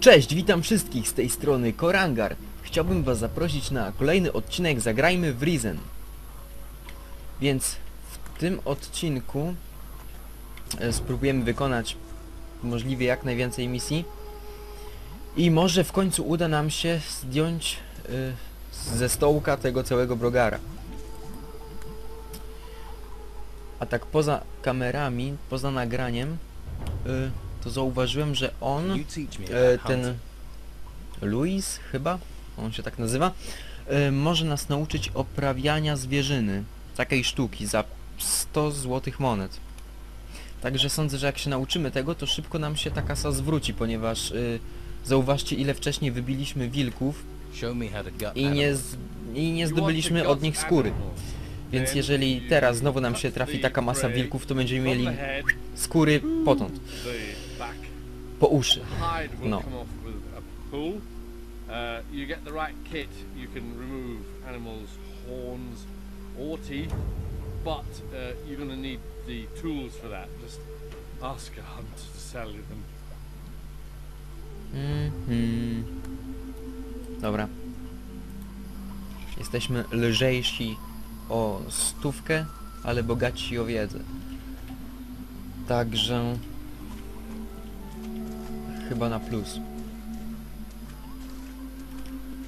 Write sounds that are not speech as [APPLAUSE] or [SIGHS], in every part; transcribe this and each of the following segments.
Cześć, witam wszystkich z tej strony Korangar. Chciałbym was zaprosić na kolejny odcinek Zagrajmy w Risen. Więc w tym odcinku e, spróbujemy wykonać możliwie jak najwięcej misji. I może w końcu uda nam się zdjąć e, ze stołka tego całego brogara. A tak poza kamerami, poza nagraniem, e, to zauważyłem, że on e, ten. Luis chyba, on się tak nazywa, e, może nas nauczyć oprawiania zwierzyny, takiej sztuki za 100 złotych monet. Także sądzę, że jak się nauczymy tego, to szybko nam się ta kasa zwróci, ponieważ y, zauważcie ile wcześniej wybiliśmy wilków i nie, z, i nie zdobyliśmy od nich skóry. Więc jeżeli teraz znowu nam się trafi taka masa wilków, to będziemy mieli skóry potąd, po uszy. No. Uh, you get the right kit, you can remove animals' horns or teeth, but uh, you're going to need the tools for that. Just ask a hunter to sell you them. Mhm. Dobra. Jesteśmy lżejsi o stówkę, ale bogatsi o wiedzę. Także... Chyba na plus.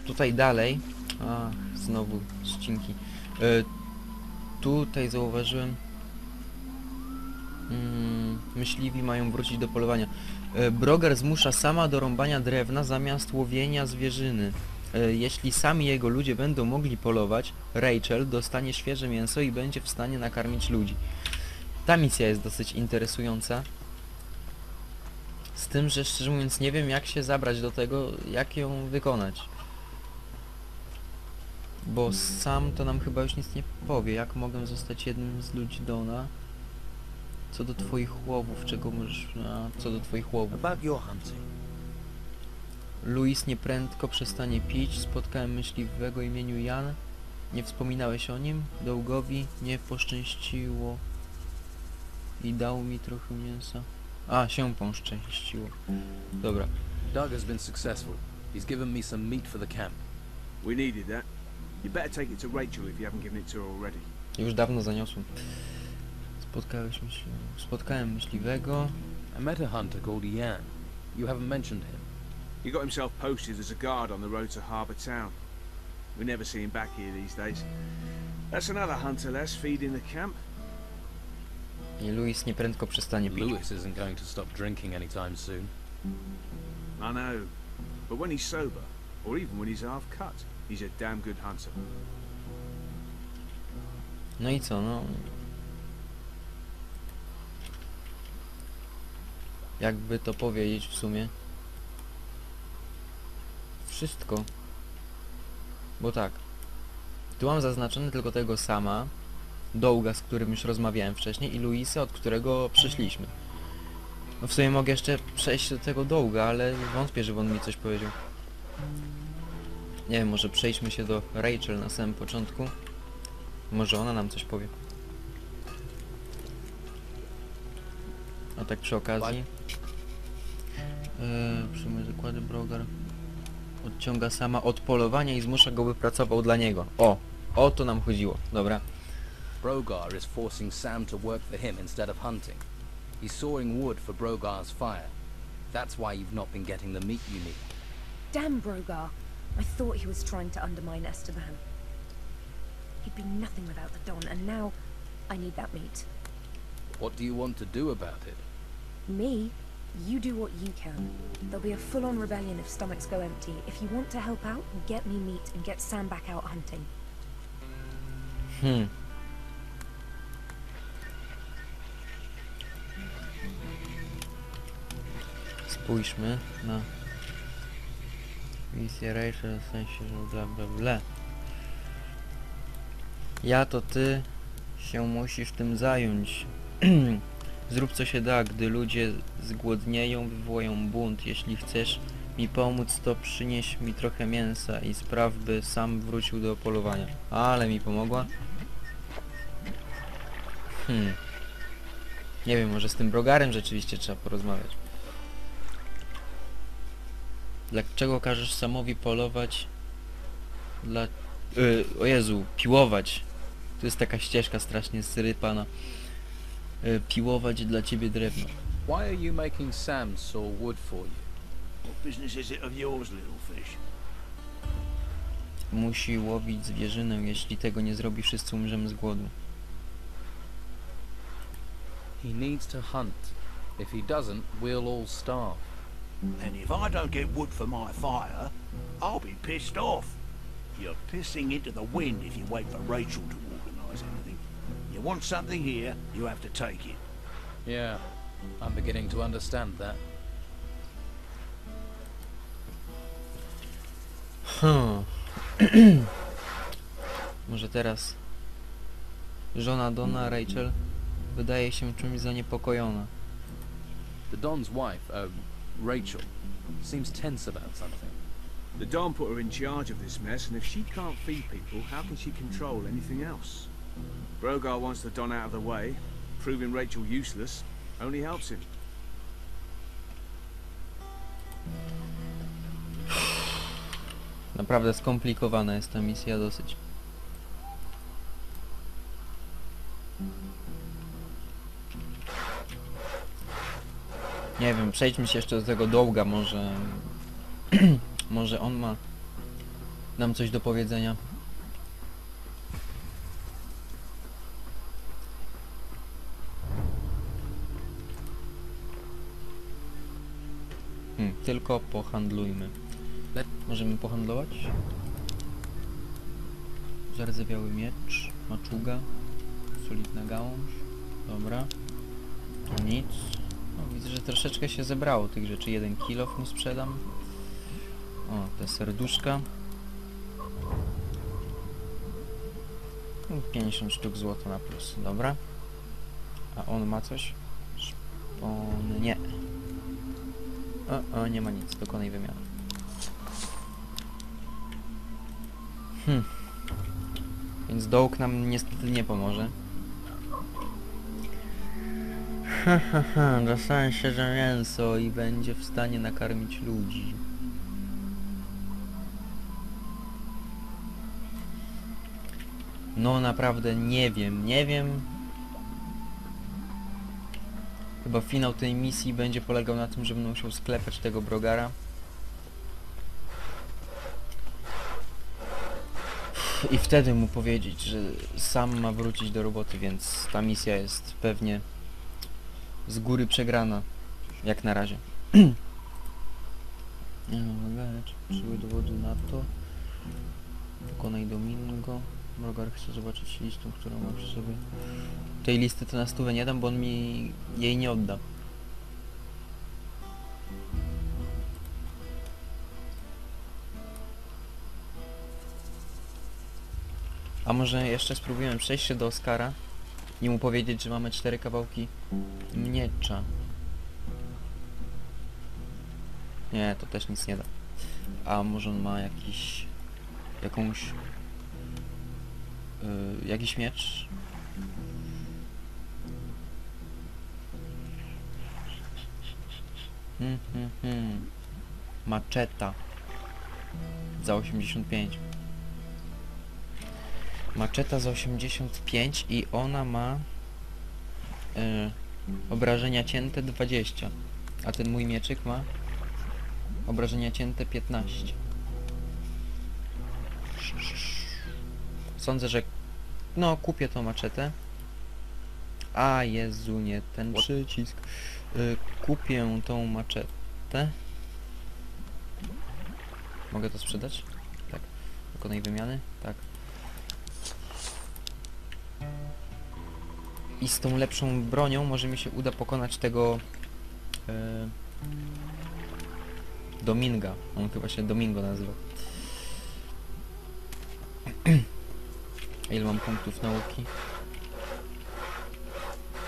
Tutaj dalej... Ach, znowu ścinki. E, tutaj zauważyłem... Mm, myśliwi mają wrócić do polowania. E, Brogar zmusza sama do rąbania drewna zamiast łowienia zwierzyny. E, Jeśli sami jego ludzie będą mogli polować, Rachel dostanie świeże mięso i będzie w stanie nakarmić ludzi. Ta misja jest dosyć interesująca. Z tym, że szczerze mówiąc nie wiem jak się zabrać do tego, jak ją wykonać. Bo sam to nam chyba już nic nie powie, jak mogę zostać jednym z ludzi Dona. Co do twoich łowów, czego możesz... A, co do twoich łowów. Luis nieprędko przestanie pić, spotkałem myśliwego imieniu Jan. Nie wspominałeś o nim? Dołgowi nie poszczęściło i dał mi trochę mięsa. A, się poszczęściło. Dobra. Doug has been successful. He's given me some meat for the camp. We needed that. You better take it to Rachel if you haven't given it to her already. Już dawno zaniosłem. Spotkałeś myśli... Spotkałem myśliwego. I met a hunter called Ian. You haven't mentioned him. He got himself posted as a guard on the road to Harbour Town. We never see him back here these days. That's another hunter less feeding the camp. I Luis nieprędko przestanie pić. Lewis isn't going to stop drinking anytime soon. I know. But when he's sober, or even when he's half cut, he's a damn good hunter. No i co, no... Jakby to powiedzieć w sumie? Wszystko. Bo tak. Tu mam zaznaczone tylko tego sama, Douga, z którym już rozmawiałem wcześniej i Luisa, od którego przyszliśmy. No w sumie mogę jeszcze przejść do tego Douga, ale wątpię, żeby on mi coś powiedział. Nie wiem, może przejdźmy się do Rachel na samym początku. Może ona nam coś powie. A tak przy okazji. Yy, przyjmuje zakłady Brogar. Odciąga sama od polowania i zmusza go, by pracował dla niego. O! O to nam chodziło. Dobra. Brogar is forcing Sam to work for him instead of hunting. He's sawing wood for Brogar's fire. That's why you've not been getting the meat you need. Damn Brogar. I thought he was trying to undermine Esteban. He'd be nothing without the Don, and now I need that meat. What do you want to do about it? Me? You do what you can. There'll be a full-on rebellion if stomachs go empty. If you want to help out, get me meat and get Sam back out hunting. Hmm. Spójrzmy na misję Rachel w sensie, że bla bla bla. Ja to ty się musisz tym zająć. [CLEARS THROAT] Zrób co się da, gdy ludzie zgłodnieją, wywołają bunt. Jeśli chcesz mi pomóc, to przynieś mi trochę mięsa i spraw, by sam wrócił do polowania. Ale mi pomogła. Hmm. Nie wiem, może z tym brogarem rzeczywiście trzeba porozmawiać. Dlaczego każesz Samowi polować dla... Yy, o Jezu, piłować. Tu jest taka ścieżka strasznie syrypana. Yy, piłować dla ciebie drewno. Why are you making Sam saw wood for you? What business is it of yours, little fish? Musi łowić zwierzynę, jeśli tego nie zrobi wszyscy umrzemy z głodu. He needs to hunt. If he doesn't, we'll all starve. And if I don't get wood for my fire, I'll be pissed off. You're pissing into the wind if you wait for Rachel to organise anything. You want something here, you have to take it. Yeah, I'm beginning to understand that. Hmm. [CLEARS THROAT] Może teraz żona Donna, Rachel, wydaje się czymś zaniepokojona. The Don's wife, uh, Rachel, seems tense about something. The Don put her in charge of this mess, and if she can't feed people, how can she control anything else? Brogar wants the Don out of the way. Proving Rachel useless only helps him. [SIGHS] Naprawdę skomplikowana jest ta misja dosyć. Nie wiem, przejdźmy się jeszcze do tego dołga, może... [CLEARS THROAT] może on ma nam coś do powiedzenia. Hmm, tylko pohandlujmy. Możemy pohandlować? Zardzewiały miecz, maczuga, solidna gałąź, dobra. Nic. No, widzę, że troszeczkę się zebrało tych rzeczy. Jeden kilo mu sprzedam. O, te serduszka. No, 50 sztuk złota na plus, dobra. A on ma coś? Szpony, nie. O, o, nie ma nic, dokonaj wymiany. Hmm. Więc dołk nam niestety nie pomoże. [LAUGHS] dostałem się, że mięso i będzie w stanie nakarmić ludzi. No naprawdę nie wiem, nie wiem. Chyba finał tej misji będzie polegał na tym, że będę musiał sklepać tego brogara. I wtedy mu powiedzieć, że sam ma wrócić do roboty, więc ta misja jest pewnie z góry przegrana, jak na razie. [CLEARS THROAT] Nie mam lecz, przybył dowodu na to. Pokonaj Domingo. Brogar chce zobaczyć listę, którą mam przy sobie. Tej listy to na stówę nie dam, bo on mi jej nie odda. A może jeszcze spróbujemy przejść się do Oscara i mu powiedzieć, że mamy cztery kawałki miecza. Nie, to też nic nie da. A może on ma jakiś... jakąś... Yy, jakiś miecz? Hmm, hmm, hmm. Maczeta. Za 85. Maczeta za 85 i ona ma e, obrażenia cięte 20. A ten mój mieczyk ma obrażenia cięte 15. Sądzę, że no kupię tą maczetę. A Jezu, nie ten przycisk. Y, kupię tą maczetę. Mogę to sprzedać? Tak. Dokonaj wymiany? Tak. I z tą lepszą bronią może mi się uda pokonać tego e, Dominga. On chyba się Domingo nazywa. [CLEARS THROAT] Ile mam punktów nauki?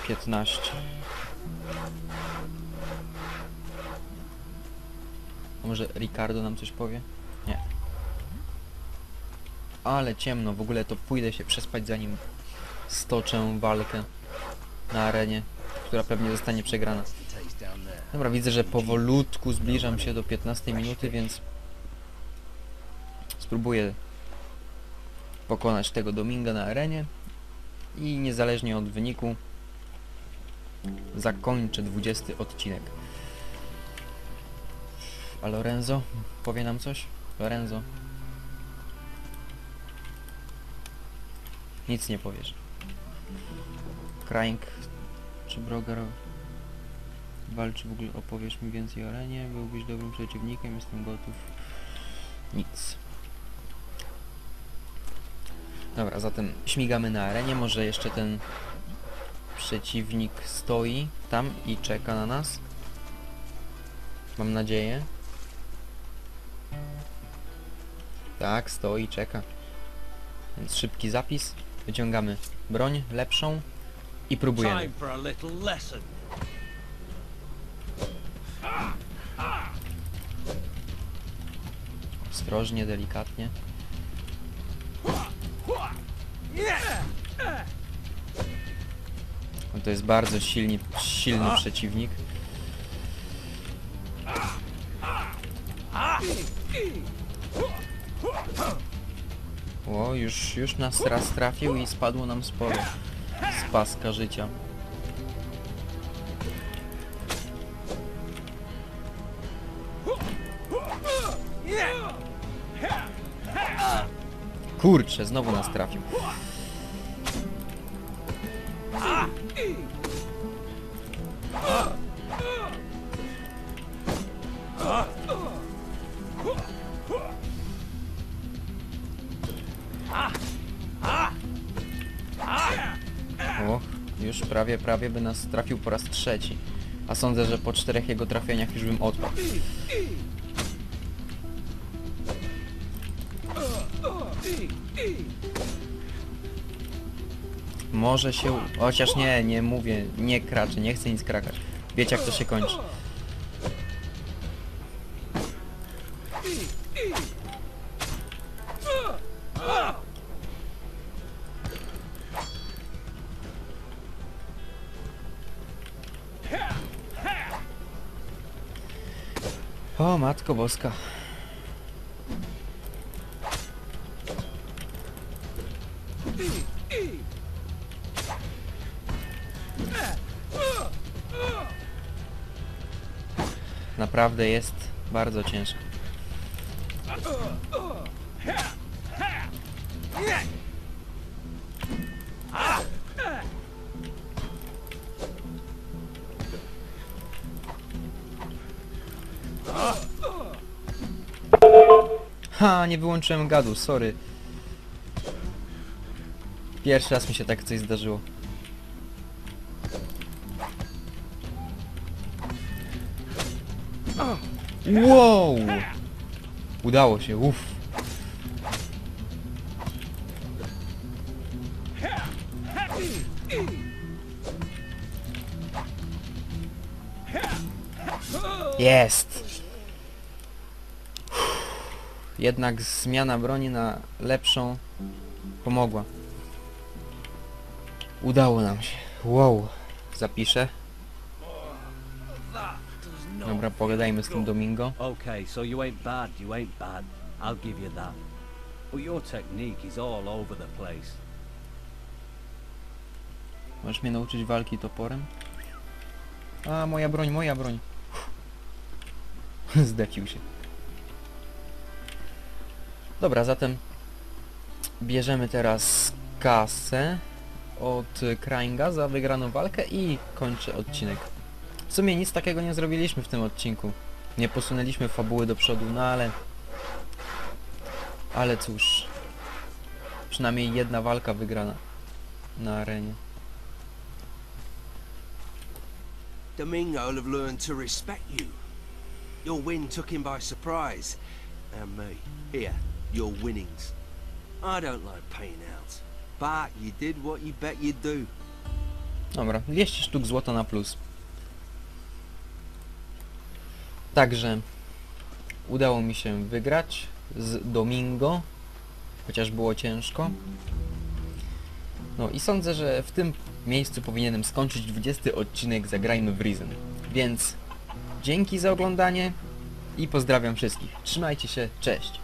15. A może Ricardo nam coś powie? Nie. Ale ciemno, w ogóle to pójdę się przespać zanim stoczę walkę na arenie, która pewnie zostanie przegrana. Dobra, widzę, że powolutku zbliżam się do 15 minuty, więc spróbuję pokonać tego Dominga na arenie i niezależnie od wyniku zakończę 20 odcinek. A Lorenzo powie nam coś? Lorenzo. Nic nie powiesz. Crank czy Brogar walczy w ogóle opowiesz mi więcej o arenie? Byłbyś dobrym przeciwnikiem, jestem gotów. Nic. Dobra, zatem śmigamy na arenie, może jeszcze ten przeciwnik stoi tam i czeka na nas. Mam nadzieję. Tak, stoi, czeka. Więc szybki zapis. Wyciągamy broń lepszą i próbujemy. Ostrożnie, delikatnie. No to jest bardzo silni, silny przeciwnik. O, już, już nas raz trafił i spadło nam sporo z paska życia. Kurczę, znowu nas trafił. Już prawie, prawie by nas trafił po raz trzeci. A sądzę, że po czterech jego trafieniach już bym odpadł. Może się... Chociaż nie, nie mówię, nie kraczę, nie chcę nic krakać. Wiecie jak to się kończy. O, matko boska. Naprawdę jest bardzo ciężko. Ha, nie wyłączyłem gadu, sorry. Pierwszy raz mi się tak coś zdarzyło. Wow! Udało się, uff. Jest! Jednak zmiana broni na lepszą pomogła. Udało nam się. Wow. Zapiszę. Dobra, pogadajmy z tym Domingo. Okay, so you ain't bad, you ain't bad. I'll give you that. But your technique is all over the place. Możesz mnie nauczyć walki toporem? A, moja broń, moja broń. [LAUGHS] Zdefił się. Dobra, zatem bierzemy teraz kasę od Krainga za wygraną walkę i kończę odcinek. W sumie nic takiego nie zrobiliśmy w tym odcinku. Nie posunęliśmy fabuły do przodu, no ale... Ale cóż... Przynajmniej jedna walka wygrana na arenie. Domingo will have learned to respect you. Your win took him by surprise. And me. Here, your winnings. I don't like paying out. But you did what you bet you'd do. Dobra, 200 sztuk złota na plus. Także udało mi się wygrać z Domingo, chociaż było ciężko. No i sądzę, że w tym miejscu powinienem skończyć 20 odcinek Zagrajmy w Risen. Więc Dzięki za oglądanie i pozdrawiam wszystkich. Trzymajcie się, cześć!